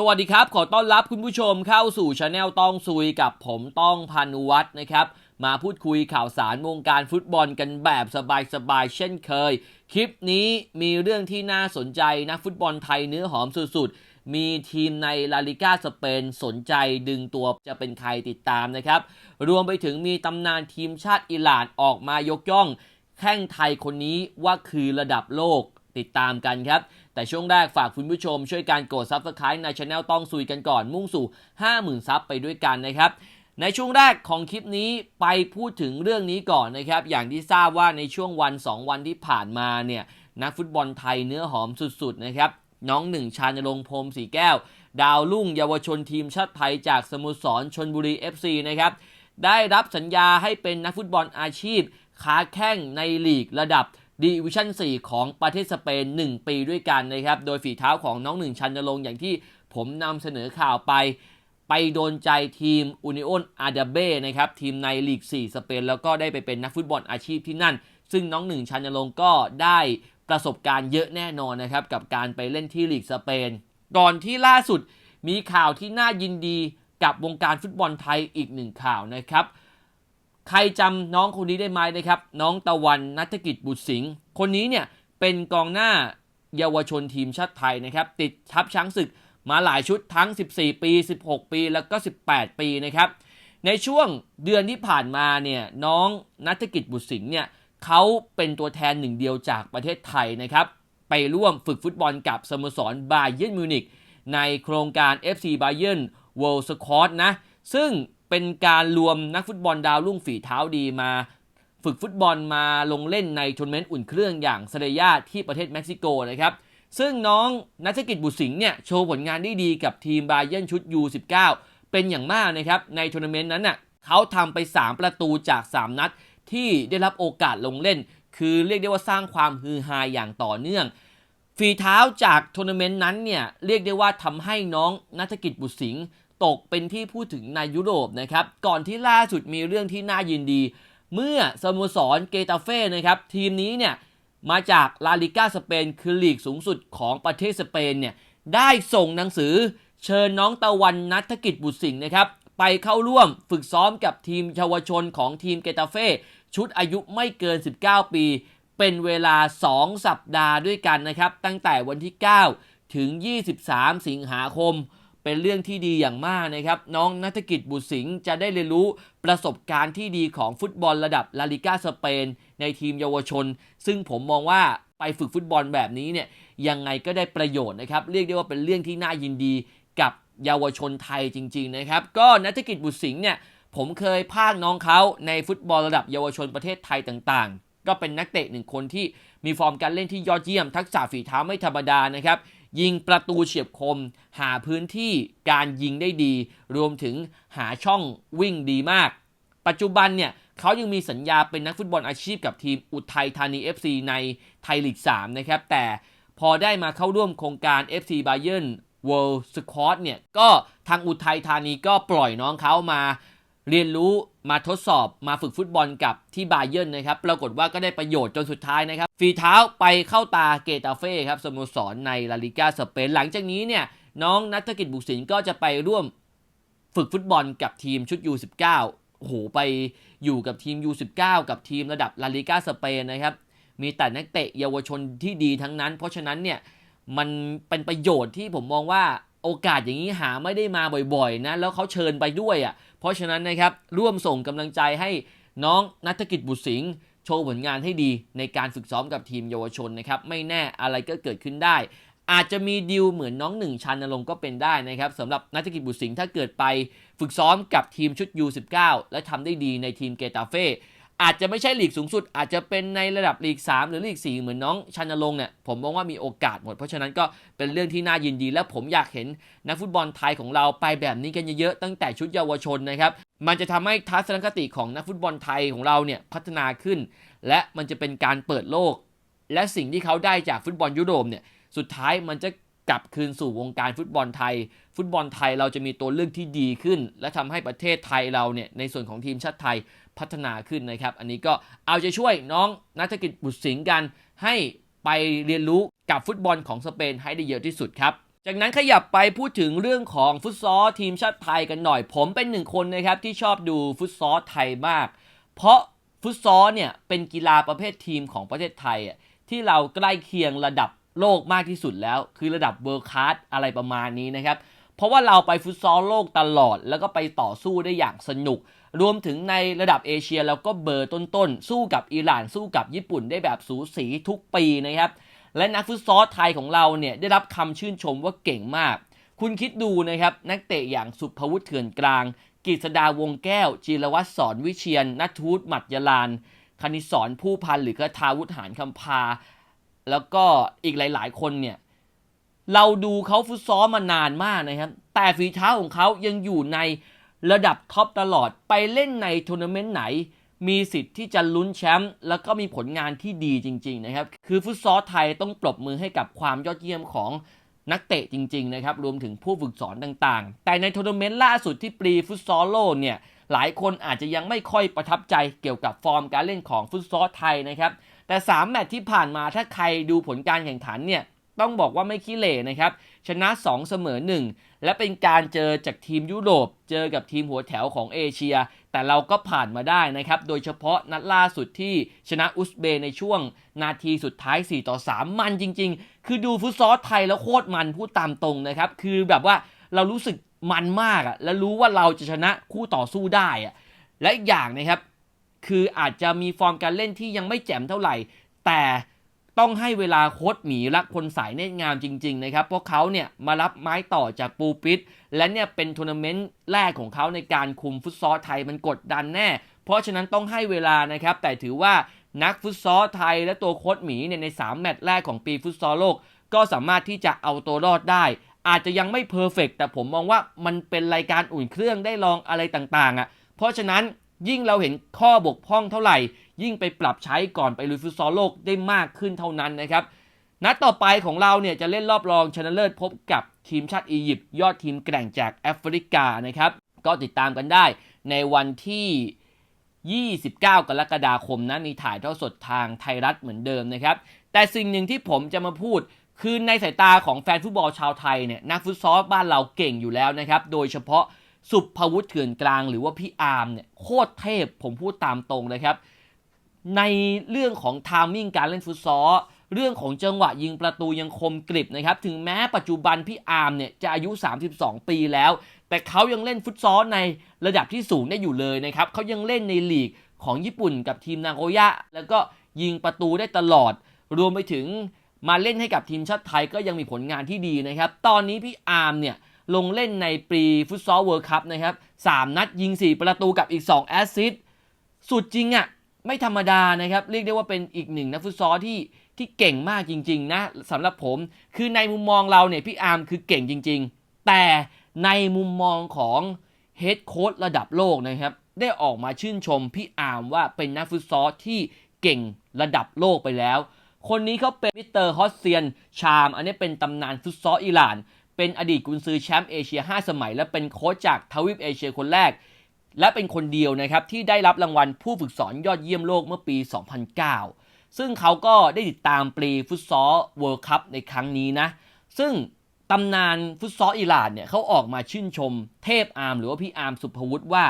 สวัสดีครับ ขอต้อนรับคุณผู้ชมเข้าสู่ช anel ต้องซุยกับผมต้องพานุวัฒน์นะครับ มาพูดคุยข่าวสารวงการฟุตบอลกันแบบสบายๆเช่นเคย คลิปนี้มีเรื่องที่น่าสนใจนักฟุตบอลไทยเนื้อหอมสุดๆ มีทีมในลาลิก้าสเปนสนใจดึงตัวจะเป็นใครติดตามนะครับ รวมไปถึงมีตำนานทีมชาติอิหร่านออกมายกย่อง แข้งไทยคนนี้ว่าคือระดับโลกติดตามกันครับ แต่ช่วงแรกฝากคุณผู้ชมช่วยการกด Subscribe ในช anel ต้องซุยกันก่อนมุ่งสู่ 50,000ซับไปด้วยกันนะครับ ในช่วงแรกของคลิปนี้ไปพูดถึงเรื่องนี้ก่อนนะครับ อย่างที่ทราบว่าในช่วงวัน 2 วันที่ผ่านมาเนี่ยนักฟุตบอลไทยเนื้อหอมสุดๆนะครับน้องหนึ่งชาญรงค์พรมสีแก้ว ดาวรุ่งเยาวชนทีมชาติไทยจากสโมสรชนบุรี FC นะครับได้รับสัญญาให้เป็นนักฟุตบอลอาชีพค้าแข้งในลีกระดับ ดิวิชั่น 4 ของประเทศสเปน 1 ปีด้วยกันนะครับ โดยฝีเท้าของน้องหนึ่งชันนรงอย่างที่ผมนำเสนอข่าวไป ไปโดนใจทีมอูนิโอนอาดาเบ้นะครับ ทีมในลีก 4 สเปน แล้วก็ได้ไปเป็นนักฟุตบอลอาชีพที่นั่น ซึ่งน้องหนึ่งชันนรงก็ได้ประสบการณ์เยอะแน่นอนนะครับ กับการไปเล่นที่ลีกสเปน ก่อนที่ล่าสุดมีข่าวที่น่ายินดีกับวงการฟุตบอลไทยอีกหนึ่งข่าวนะครับ ใครจำน้องคนนี้ได้ไหมนะครับ น้องตะวันนัฐกิจบุตรสิงห์คนนี้เนี่ยเป็นกองหน้าเยาวชนทีมชาติไทยนะครับ ติดทัพช้างศึกมาหลายชุดทั้ง 14 ปี 16 ปีแล้วก็ 18 ปีนะครับ ในช่วงเดือนที่ผ่านมาเนี่ยน้องนัฐกิจบุตรสิงห์เนี่ยเขาเป็นตัวแทนหนึ่งเดียวจากประเทศไทยนะครับ ไปร่วมฝึกฟุตบอลกับสโมสรบาเยิร์นมิวนิกในโครงการ FC Bayern World Squad นะซึ่ง เป็นการรวมนักฟุตบอลดาวรุ่งฝีเท้าดีมา ฝึกฟุตบอลมาลงเล่นในทัวร์นาเมนต์อุ่นเครื่องอย่างเซเรียาที่ประเทศเม็กซิโกนะครับ ซึ่งน้องนัทกิจบุตรสิงห์เนี่ยโชว์ผลงานได้ดีกับทีมบาเยนชุด U19 เป็นอย่างมากนะครับในทัวร์นาเมนต์นั้นน่ะเขาทำไป 3 ประตูจาก 3 นัด ที่ได้รับโอกาสลงเล่น คือเรียกได้ว่าสร้างความฮือฮาอย่างต่อเนื่องฝีเท้าจากทัวร์นาเมนต์นั้นเนี่ยเรียกได้ว่าทำให้น้องนัฐกิจบุตรสิงห์ ตกเป็นที่พูดถึงในยุโรปนะครับ ก่อนที่ล่าสุดมีเรื่องที่น่ายินดี เมื่อสโมสรเกตาเฟ่นะครับทีมนี้เนี่ยมาจากลาลิก้าสเปนคือลีกสูงสุดของประเทศสเปนเนี่ยได้ส่งหนังสือเชิญน้องตะวันนัฐกิจบุตรสิงห์นะครับไปเข้าร่วมฝึกซ้อมกับทีมเยาวชนของทีมเกตาเฟ่ชุดอายุไม่เกิน 19 ปี เป็นเวลา 2 สัปดาห์ด้วยกันนะครับ ตั้งแต่วันที่ 9 ถึง 23 สิงหาคม เป็นเรื่องที่ดีอย่างมากนะครับ น้องนัฐกิจบุตรสิงห์จะได้เรียนรู้ประสบการณ์ที่ดีของฟุตบอลระดับลาลิก้าสเปน ในทีมเยาวชน ซึ่งผมมองว่าไปฝึกฟุตบอลแบบนี้เนี่ยยังไงก็ได้ประโยชน์นะครับ เรียกได้ว่าเป็นเรื่องที่น่ายินดีกับเยาวชนไทยจริง ๆ นะครับ ก็นัฐกิจบุตรสิงห์เนี่ยผมเคยพากน้องเขาในฟุตบอลระดับเยาวชนประเทศไทยต่างๆ ก็เป็นนักเตะหนึ่งคนที่มีฟอร์มการเล่นที่ยอดเยี่ยม ทักษะฝีเท้าไม่ธรรมดานะครับ ยิงประตูเฉียบคม หาพื้นที่การยิงได้ดี รวมถึงหาช่องวิ่งดีมาก ปัจจุบันเนี่ยเขายังมีสัญญาเป็นนักฟุตบอลอาชีพกับทีมอุทัยธานี FC ในไทยลีก 3 นะครับ แต่พอได้มาเข้าร่วมโครงการ FC Bayern World Squad เนี่ยก็ทางอุทัยธานีก็ปล่อยน้องเขามาเรียนรู้ มาทดสอบมาฝึกฟุตบอลกับที่บาเยิร์นนะครับ ปรากฏว่าก็ได้ประโยชน์จนสุดท้ายนะครับ ฝีเท้าไปเข้าตาเกตาเฟ่ครับสโมสรในลาลิกาสเปนหลังจากนี้เนี่ยน้องนัฐกิจบุกสินก็จะไปร่วมฝึกฟุตบอลกับทีมชุด U19 โอ้โหไปอยู่กับทีม U19 กับทีมระดับลาลิกาสเปนนะครับ มีแต่นักเตะเยาวชนที่ดีทั้งนั้น เพราะฉะนั้นเนี่ยมันเป็นประโยชน์ที่ผมมองว่าโอกาสอย่างนี้หาไม่ได้มาบ่อยๆนะ แล้วเขาเชิญไปด้วยอะ เพราะฉะนั้นนะครับร่วมส่งกำลังใจให้น้องนัฐกิจบุตรสิงห์โชว์ผลงานให้ดีในการฝึกซ้อมกับทีมเยาวชนนะครับไม่แน่อะไรก็เกิดขึ้นได้ อาจจะมีดิวเหมือนน้องหนึ่งชันนรงก็เป็นได้นะครับสำหรับนัฐกิจบุตรสิงห์ถ้าเกิดไป ฝึกซ้อมกับทีมชุด U19 และทำได้ดีในทีมเกตาเฟ่ อาจจะไม่ใช่ลีกสูงสุด อาจจะเป็นในระดับลีก 3 หรือลีก 4 เหมือนน้องชันนรงเนี่ยผมมองว่ามีโอกาสหมด เพราะฉะนั้นก็เป็นเรื่องที่น่ายินดี และผมอยากเห็นนักฟุตบอลไทยของเราไปแบบนี้กันเยอะๆตั้งแต่ชุดเยาวชนนะครับมันจะทำให้ทัศนคติของนักฟุตบอลไทยของเราเนี่ยพัฒนาขึ้น และมันจะเป็นการเปิดโลก และสิ่งที่เขาได้จากฟุตบอลยุโรปเนี่ยสุดท้ายมันจะกลับคืนสู่วงการฟุตบอลไทย ฟุตบอลไทยเราจะมีตัวเลือกที่ดีขึ้น และทำให้ประเทศไทยเราเนี่ยในส่วนของทีมชาติไทย พัฒนาขึ้นนะครับ อันนี้ก็เอาใจช่วยน้องนักธกิจบุตรสิงห์กัน ให้ไปเรียนรู้กับฟุตบอลของสเปนให้ได้เยอะที่สุดครับจากนั้นขยับไปพูดถึงเรื่องของฟุตซอลทีมชาติไทยกันหน่อย ผมเป็นหนึ่งคนนะครับที่ชอบดูฟุตซอลไทยมาก เพราะฟุตซอลเนี่ยเป็นกีฬาประเภททีมของประเทศไทยที่เราใกล้เคียงระดับโลกมากที่สุดแล้ว คือระดับเวิร์คคลาสอะไรประมาณนี้นะครับ เพราะว่าเราไปฟุตซอลโลกตลอด แล้วก็ไปต่อสู้ได้อย่างสนุก รวมถึงในระดับเอเชียเราก็เบอร์ต้นๆ สู้กับอิหร่านสู้กับญี่ปุ่นได้แบบสูสีทุกปีนะครับ และนักฟุตซอลไทยของเราเนี่ยได้รับคำชื่นชมว่าเก่งมาก คุณคิดดูนะครับ นักเตะอย่างสุภวุฒิเถื่อนกลางกฤษดาวงแก้ว จีรวัตรสอนวิเชียนนัทวุฒิหมัดยลานคณิศรผู้พันหรือคทาวุฒิหารคำพา แล้วก็อีกหลาย ๆ คนเนี่ยเราดูเขาฟุตซอลมานานมากนะครับ แต่ฝีเท้าของเขายังอยู่ใน ระดับท็อปตลอดไปเล่นในทัวร์นาเมนต์ไหน มีสิทธิ์ที่จะลุ้นแชมป์แล้วก็มีผลงานที่ดีจริง ๆ นะครับ คือฟุตซอลไทยต้องปรบมือให้กับความยอดเยี่ยมของนักเตะจริง ๆ นะครับ รวมถึงผู้ฝึกสอนต่างๆ แต่ในทัวร์นาเมนต์ล่าสุดที่ปรีฟุตซอลโลเนี่ยหลายคนอาจจะยังไม่ค่อยประทับใจเกี่ยวกับฟอร์มการเล่นของฟุตซอลไทยนะครับแต่ 3 แมตช์ที่ผ่านมาถ้าใครดูผลการแข่งขันเนี่ย ต้องบอกว่าไม่ขี้เหร่นะครับ ชนะ 2 เสมอ 1 และเป็นการเจอจากทีมยุโรป เจอกับทีมหัวแถวของเอเชีย แต่เราก็ผ่านมาได้นะครับ โดยเฉพาะนัดล่าสุดที่ชนะอุซเบย์ในช่วง นาทีสุดท้าย 4 ต่อ 3 มันจริง ๆ คือดูฟุตซอลไทยแล้วโคตรมันพูดตามตรงนะครับ คือแบบว่าเรารู้สึกมันมากอะและรู้ว่าเราจะชนะคู่ต่อสู้ได้อะและอีกอย่างนะครับ คืออาจจะมีฟอร์มการเล่นที่ยังไม่แจ่มเท่าไหร่ แต่ ต้องให้เวลาโค้ชหมีรักพลสายเนตรงามจริงๆนะครับเพราะเขาเนี่ยมารับไม้ต่อจากปูปิดและเนี่ยเป็นทัวร์นาเมนต์แรกของเขาในการคุมฟุตซอลไทยมันกดดันแน่ เพราะฉะนั้นต้องให้เวลานะครับ แต่ถือว่านักฟุตซอลไทยและตัวโค้ชหมีเนี่ยใน 3 แมตช์แรกของปีฟุตซอลโลก ก็สามารถที่จะเอาตัวรอดได้ อาจจะยังไม่เพอร์เฟกแต่ผมมองว่ามันเป็นรายการอุ่นเครื่องได้ลองอะไรต่างๆอะเพราะฉะนั้นยิ่งเราเห็นข้อบกพร่องเท่าไหร่ ยิ่งไปปรับใช้ก่อนไปลุยฟุตซอลโลกได้มากขึ้นเท่านั้นนะครับนัดต่อไปของเราเนี่ยจะเล่นรอบรองชนะเลิศพบกับทีมชาติอียิปต์ยอดทีมแกร่งจากแอฟริกานะครับก็ติดตามกันได้ในวันที่ 29 กรกฎาคมนะมีถ่ายทอดสดทางไทยรัฐเหมือนเดิมนะครับ แต่สิ่งหนึ่งที่ผมจะมาพูด คือในสายตาของแฟนฟุตบอลชาวไทยเนี่ยนักฟุตซอลบ้านเราเก่งอยู่แล้วนะครับ โดยเฉพาะสุภวุฒิเถื่อนกลางหรือว่าพี่อาร์มเนี่ยโคตรเทพผมพูดตามตรงเลยครับ ในเรื่องของทามมิ่งการเล่นฟุตซอลเรื่องของจังหวะยิงประตูยังคมกริบนะครับ ถึงแม้ปัจจุบันพี่อาร์มเนี่ยจะอายุ 32 ปีแล้ว แต่เขายังเล่นฟุตซอลในระดับที่สูงได้อยู่เลยนะครับเขายังเล่นในลีกของญี่ปุ่นกับทีมนางโอยะ แล้วก็ยิงประตูได้ตลอด รวมไปถึงมาเล่นให้กับทีมชาติไทยก็ยังมีผลงานที่ดีนะครับ ตอนนี้พี่อาร์มเนี่ยลงเล่นในปีฟุตซอลเวิร์คัพนะครับ3นัดยิง 4 ประตูกับอีก 2 แอสซิสต์สุดจริงอะ่ะ ไม่ธรรมดานะครับ เรียกได้ว่าเป็นอีกหนึ่งนักฟุตซอลที่ที่เก่งมากจริง ๆ นะสำหรับผมคือในมุมมองเราเนี่ยพี่อาร์มคือเก่งจริง ๆ แต่ในมุมมองของเฮดโค้ชระดับโลกนะครับ ได้ออกมาชื่นชมพี่อาร์มว่าเป็นนักฟุตซอลที่เก่งระดับโลกไปแล้ว คนนี้เขาเป็นมิสเตอร์ฮอสเซียน ชาม อันนี้เป็นตำนานฟุตซอลอิหร่าน เป็นอดีตกุนซือแชมป์เอเชีย 5 สมัย และเป็นโค้ชจากทวีปเอเชียคนแรก และเป็นคนเดียวนะครับที่ได้รับรางวัลผู้ฝึกสอนยอดเยี่ยมโลกเมื่อปี 2009 ซึ่งเขาก็ได้ติดตามปรีฟุตซอลเวิลด์คัพในครั้งนี้นะ ซึ่งตำนานฟุตซอลอิหร่านเนี่ยเขาออกมาชื่นชมเทพอาร์มหรือว่าพี่อาร์มสุภวุฒิว่า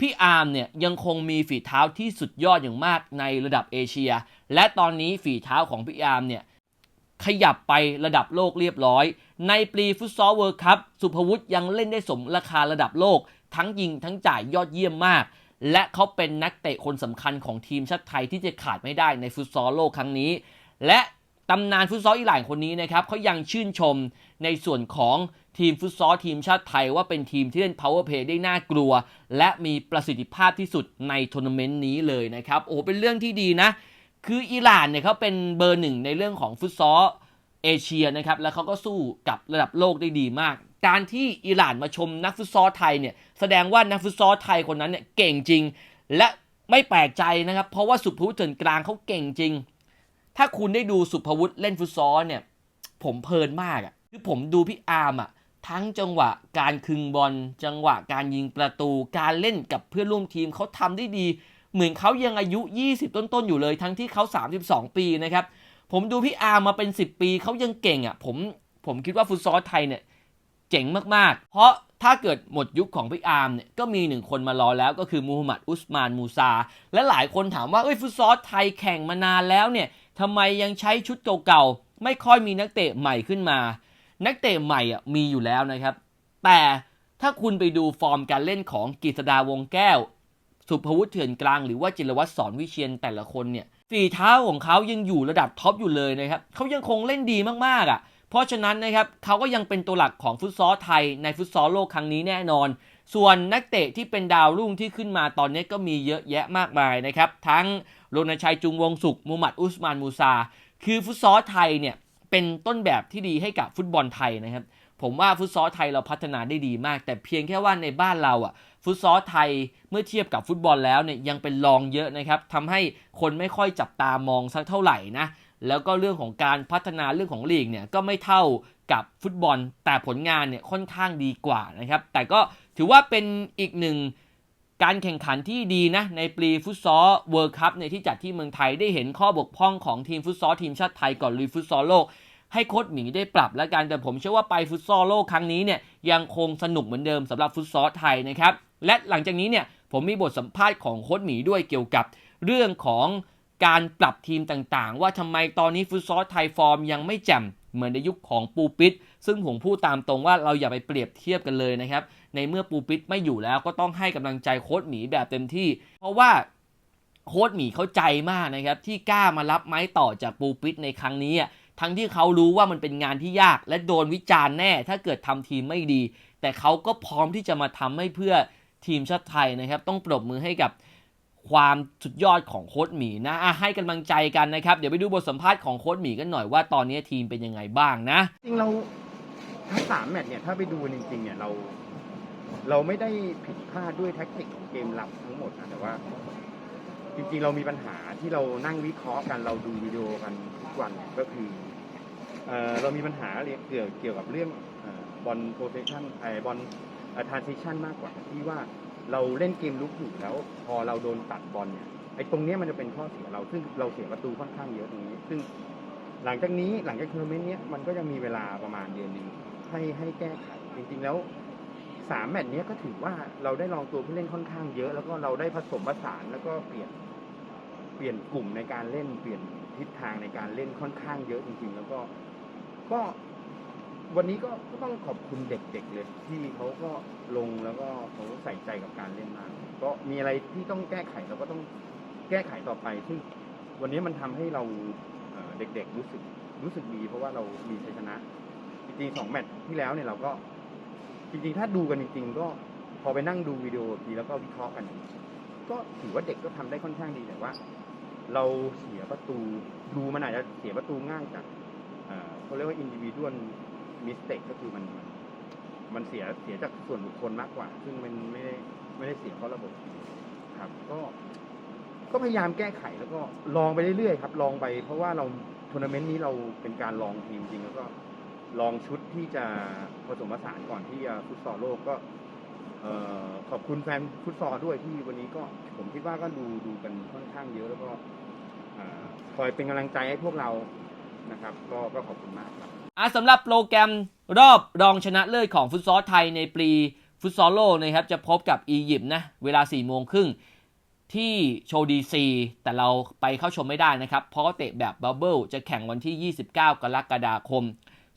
พี่อาร์มเนี่ยยังคงมีฝีเท้าที่สุดยอดอย่างมากในระดับเอเชีย และตอนนี้ฝีเท้าของพี่อาร์มเนี่ยขยับไประดับโลกเรียบร้อย ในปรีฟุตซอลเวิลด์คัพสุภวุฒิยังเล่นได้สมราคาระดับโลก ทั้งยิงทั้งจ่ายยอดเยี่ยมมาก และเขาเป็นนักเตะคนสำคัญของทีมชาติไทยที่จะขาดไม่ได้ในฟุตซอลโลกครั้งนี้ และตำนานฟุตซอลอิหร่านคนนี้นะครับเขายังชื่นชมในส่วนของทีมฟุตซอลทีมชาติไทยว่าเป็นทีมที่เล่น power play ได้น่ากลัว และมีประสิทธิภาพที่สุดในทัวร์นาเมนต์นี้เลยนะครับโอ้เป็นเรื่องที่ดีนะ คืออิหร่านเนี่ยเขาเป็นเบอร์หนึ่งในเรื่องของฟุตซอลเอเชียนะครับ แล้วเขาก็สู้กับระดับโลกได้ดีมาก การที่อิหร่านมาชมนักฟุตซอลไทยเนี่ยแสดงว่านักฟุตซอลไทยคนนั้นเนี่ยเก่งจริง และไม่แปลกใจนะครับ เพราะว่าสุภวุฒิเถื่อนกลางเขาเก่งจริง ถ้าคุณได้ดูสุภวุฒิเล่นฟุตซอลเนี่ยผมเพลินมากอะ่ะคือผมดูพี่อาร์มอะทั้งจังหวะการคึงบอลจังหวะการยิงประตู การเล่นกับเพื่อนร่วมทีมเขาทำได้ดี เหมือนเขายังอายุ 20 ต้นๆอยู่เลย ทั้งที่เขา 32 ปีนะครับผมดูพี่อาร์มมาเป็น 10 ปีเขายังเก่งอะผมผมคิดว่าฟุตซอลไทยเนี่ย เจ๋งมากๆ เพราะถ้าเกิดหมดยุคของพี่อาร์มเนี่ยก็มีหนึ่งคนมารอแล้วก็คือมูฮัมหมัดอุสมานมูซา และหลายคนถามว่าเอ้ยฟุตซอลไทยแข่งมานานแล้วเนี่ยทำไมยังใช้ชุดเก่าๆ ไม่ค่อยมีนักเตะใหม่ขึ้นมา นักเตะใหม่อะมีอยู่แล้วนะครับ แต่ถ้าคุณไปดูฟอร์มการเล่นของกฤษดาวงแก้ว สุภวุฒิเถื่อนกลางหรือว่าจิรวัตรสอนวิเชียนแต่ละคนเนี่ยฝีเท้าของเขายังอยู่ระดับท็อปอยู่เลยนะครับเขายังคงเล่นดีมากๆอะ เพราะฉะนั้นนะครับเขาก็ยังเป็นตัวหลักของฟุตซอลไทยในฟุตซอลโลกครั้งนี้แน่นอน ส่วนนักเตะที่เป็นดาวรุ่งที่ขึ้นมาตอนนี้ก็มีเยอะแยะมากมายนะครับ ทั้งโรนชัยจุงวงสุขมูมัดอุสมานมูซา คือฟุตซอลไทยเนี่ยเป็นต้นแบบที่ดีให้กับฟุตบอลไทยนะครับ ผมว่าฟุตซอลไทยเราพัฒนาได้ดีมาก แต่เพียงแค่ว่าในบ้านเราอะฟุตซอลไทยเมื่อเทียบกับฟุตบอลแล้วเนี่ยยังเป็นรองเยอะนะครับทำให้คนไม่ค่อยจับตามองสักเท่าไหร่นะ แล้วก็เรื่องของการพัฒนาเรื่องของลีกเนี่ยก็ไม่เท่ากับฟุตบอล แต่ผลงานเนี่ยค่อนข้างดีกว่านะครับ แต่ก็ถือว่าเป็นอีกหนึ่งการแข่งขันที่ดีนะ ในปีฟุตซอลเวิร์คัพในที่จัดที่เมืองไทยได้เห็นข้อบกพร่องของทีมฟุตซอลทีมชาติไทยก่อนลุยฟุตซอลโลก ให้โค้ชหมีได้ปรับแล้วกันแต่ผมเชื่อว่าไปฟุตซอลโลกครั้งนี้เนี่ยยังคงสนุกเหมือนเดิมสำหรับฟุตซอลไทยนะครับและหลังจากนี้เนี่ยผมมีบทสัมภาษณ์ของโค้ชหมีด้วยเกี่ยวกับเรื่องของ การปรับทีมต่างๆ ว่าทำไมตอนนี้ฟุตซอลไทยฟอร์มยังไม่แจ่มเหมือนในยุคของปูปิดซึ่งผมพูดตามตรงว่าเราอย่าไปเปรียบเทียบกันเลยนะครับ ในเมื่อปูปิดไม่อยู่แล้วก็ต้องให้กำลังใจโค้ชหมีแบบเต็มที่ เพราะว่าโค้ชหมีเข้าใจมากนะครับที่กล้ามารับไม้ต่อจากปูปิดในครั้งนี้ทั้งที่เขารู้ว่ามันเป็นงานที่ยาก และโดนวิจารณ์แน่ ถ้าเกิดทำทีมไม่ดี แต่เขาก็พร้อมที่จะมาทำให้เพื่อทีมชาติไทยนะครับ ต้องปรบมือให้กับ ความสุดยอดของโค้ชหมีนะะให้กำลังใจกันนะครับ เดี๋ยวไปดูบทสัมภาษณ์ของโค้ชหมีกันหน่อยว่าตอนนี้ทีมเป็นยังไงบ้างนะ จริงเราทั้งสามแมตช์เนี่ยถ้าไปดูจริงๆเนี่ยเราเราไม่ได้ผิดพลาดด้วยแท็กติกของเกมรับทั้งหมดนะแต่ว่า จริงๆเรามีปัญหาที่เรานั่งวิเคราะห์กันเราดูวิดีโอกันทุกวันเนี่ยก็คือเออเรามีปัญหาเกี่ยวเกี่ยวกับเรื่องบอลโปรเฟชั่นไอบอลทรานซิชันมากกว่าที่ว่า เราเล่นเกมลุกอยู่แล้ว พอเราโดนตัดบอลเนี่ยไอ้ตรงเนี้ยมันจะเป็นข้อเสียเราซึ่งเราเสียประตูค่อนข้างเยอะตรงนี้ ซึ่งหลังจากนี้หลังจากทัวร์นาเมนต์เนี้ยมันก็ยังมีเวลาประมาณเดือนหนึงให้ให้แก้ไขจริงๆแล้วสามแมตช์เนี้ยก็ถือว่าเราได้ลองตัวผู้เล่นค่อนข้างเยอะ แล้วก็เราได้ผสมผสานแล้วก็เปลี่ยนเปลี่ยนกลุ่มในการเล่นเปลี่ยนทิศทางในการเล่นค่อนข้างเยอะจริง ๆ แล้วก็ก็ วันนี้ก็ก็ต้องขอบคุณเด็กๆเลยที่เขาก็ลงแล้วก็เขาใส่ใจกับการเล่นมากก็มีอะไรที่ต้องแก้ไขเราก็ต้องแก้ไขต่อไป ซึ่งวันนี้มันทำให้เราเอ่อเด็กๆรู้สึกรู้สึกดี เพราะว่าเรามีชัยชนะ จริงๆสองแมตช์ที่แล้วเนี่ยเราก็ จริงๆ ถ้าดูกันจริงๆ ก็พอไปนั่งดูวิดีโอทีแล้วก็วิเคราะห์กัน ก็ถือว่าเด็กก็ทำได้ค่อนข้างดีแต่ว่า เราเสียประตูดูมันอาจจะเสียประตูง่ายจากเอ่อเขาเรียกว่าอินดิวิวด l individual mistake ก็คือมันมันมันเสียเสียจากส่วนบุคคลมากกว่า ซึ่งมันไม่ได้ไม่ได้เสียเพราะระบบครับ ก็ก็พยายามแก้ไขแล้วก็ลองไปเรื่อยๆครับ ลองไปเพราะว่าเราทัวร์นาเมนต์นี้เราเป็นการลองทีมจริงแล้วก็ลองชุดที่จะผสมผสานก่อนที่จะฟุตซอลโลกก็ขอบคุณแฟนฟุตซอลด้วยที่วันนี้ก็ผมคิดว่าก็ดูดูกันค่อนข้างเยอะแล้วก็คอยเป็นกำลังใจให้พวกเรา นะครับก็ก็ขอบคุณมากครับอะสำหรับโปรแกรมรอบรองชนะเลิศของฟุตซอลไทยในปีฟุตซอลโลกนะครับจะพบกับอียิปต์นะเวลา4โมงครึ่งที่โชว์ดีซีแต่เราไปเข้าชมไม่ได้นะครับ เพราะเขาเตะแบบบับเบิลจะแข่งวันที่ 29 กรกฎาคม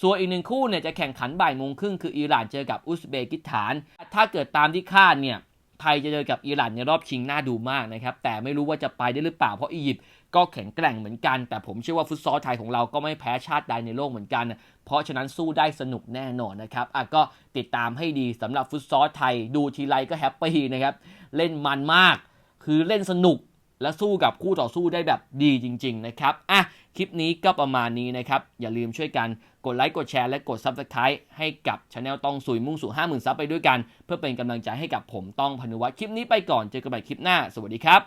ส่วนอีกหนึ่งคู่เนี่ยจะแข่งขันบ่ายโมงครึ่งคืออิหร่านเจอกับอุซเบกิสถาน ถ้าเกิดตามที่คาดเนี่ยไทยจะเจอกับอิหร่านในรอบชิงน่าดูมากนะครับ แต่ไม่รู้ว่าจะไปได้หรือเปล่าเพราะอียิปต์ ก็แข็งแกร่งเหมือนกัน แต่ผมเชื่อว่าฟุตซอลไทยของเราก็ไม่แพ้ชาติใดในโลกเหมือนกัน เพราะฉะนั้นสู้ได้สนุกแน่นอนนะครับอะก็ติดตามให้ดีสำหรับฟุตซอลไทยดูทีไรก็แฮปปี้นะครับเล่นมันมาก คือเล่นสนุกและสู้กับคู่ต่อสู้ได้แบบดีจริง ๆ นะครับ อะ คลิปนี้ก็ประมาณนี้นะครับ อย่าลืมช่วยกันกดไลค์ กดแชร์ และกด Subscribe ให้กับช anel ต้องสุยมุ่งสู่ 50,000 ซับไปด้วยกัน เพื่อเป็นกำลังใจให้กับผมต้องพนุวัฒน์คลิปนี้ไปก่อน เจอกันใหม่คลิปหน้า สวัสดีครับ